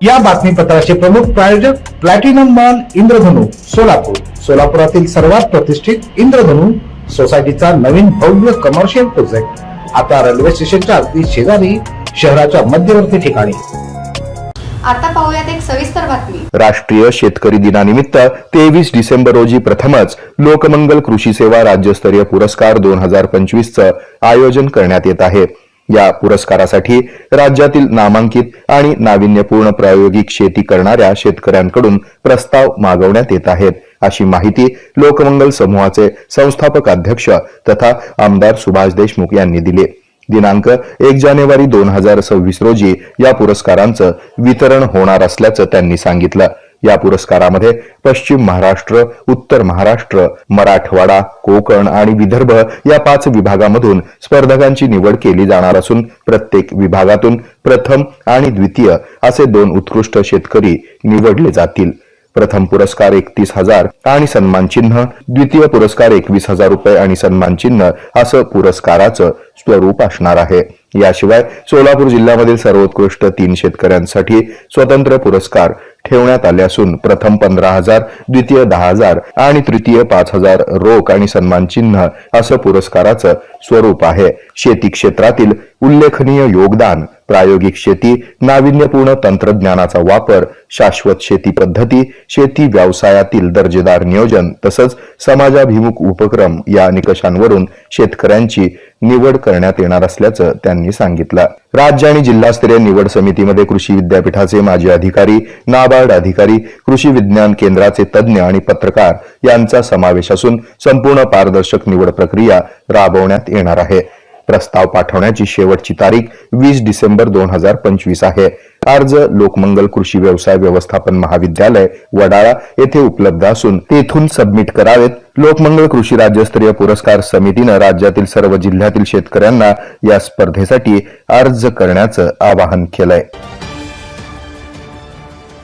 या बातमीपत्राचे प्रमुख प्रायोजक प्लॅटिनम मॉल इंद्रधनु सोलापूर. सोलापुरातील सर्वात प्रतिष्ठित इंद्रधनु सोसायटीचा नवीन भव्य कमर्शियल प्रोजेक्ट आता रेल्वे स्टेशनच्या अगदी शेजारी शहराच्या मध्यवर्ती ठिकाणी. आता पाहूयात एक सविस्तर बातमी. राष्ट्रीय शेतकरी दिनानिमित्त तेवीस डिसेंबर रोजी प्रथमच लोकमंगल कृषी सेवा राज्यस्तरीय पुरस्कार दोन हजार पंचवीसचं आयोजन करण्यात येत आहे. या पुरस्कारासाठी राज्यातील नामांकित आणि नाविन्यपूर्ण प्रायोगिक शेती करणाऱ्या शेतकऱ्यांकडून प्रस्ताव मागवण्यात येत आहेत. अशी माहिती लोकमंगल समूहाचे संस्थापक अध्यक्ष तथा आमदार सुभाष देशमुख यांनी दिली. दिनांक एक जानेवारी दोन हजार सव्वीस रोजी या पुरस्कारांचं वितरण होणार असल्याचं त्यांनी सांगितलं. या पुरस्कारामध्ये पश्चिम महाराष्ट्र उत्तर महाराष्ट्र मराठवाडा कोकण आणि विदर्भ या पाच विभागामधून स्पर्धकांची निवड केली जाणार असून प्रत्येक विभागातून प्रथम आणि द्वितीय असे दोन उत्कृष्ट शेतकरी निवडले जातील. प्रथम पुरस्कार एकतीस हजार आणि सन्मान चिन्ह द्वितीय पुरस्कार एकवीस हजार रुपये आणि सन्मान चिन्ह असं पुरस्काराचं स्वरूप असणार आहे. याशिवाय सोलापूर जिल्ह्यामधील सर्वोत्कृष्ट तीन शेतकऱ्यांसाठी स्वतंत्र पुरस्कार ठेवण्यात आले असून प्रथम पंधरा हजार द्वितीय दहा हजार आणि तृतीय पाच हजार रोख आणि सन्मान चिन्ह असं पुरस्काराचं स्वरूप आहे. शेती क्षेत्रातील उल्लेखनीय योगदान प्रायोगिक शेती नाविन्यपूर्ण तंत्रज्ञानाचा वापर शाश्वत शेती पद्धती शेती व्यवसायातील दर्जेदार नियोजन तसंच समाजाभिमुख उपक्रम या निकषांवरून शेतकऱ्यांची निवड करण्यात येणार असल्याचं त्यांनी सांगितलं. राज्य आणि जिल्हास्तरीय निवड समितीमध्ये कृषी विद्यापीठाचे माजी अधिकारी नाबार्ड अधिकारी कृषी विज्ञान केंद्राचे तज्ज्ञ आणि पत्रकार यांचा समावेश असून संपूर्ण पारदर्शक निवड प्रक्रिया राबवण्यात येणार आहे. प्रस्ताव पाठवण्याची शेवटची तारीख वीस डिसेंबर दोन हजार पंचवीस आहे. अर्ज लोकमंगल कृषी व्यवसाय व्यवस्थापन महाविद्यालय वडाळा येथे उपलब्ध असून तेथून सबमिट करावेत. लोकमंगल कृषी राज्यस्तरीय पुरस्कार समितीनं राज्यातील सर्व जिल्ह्यातील शेतकऱ्यांना या स्पर्धेसाठी अर्ज करण्याचं आवाहन केलंय.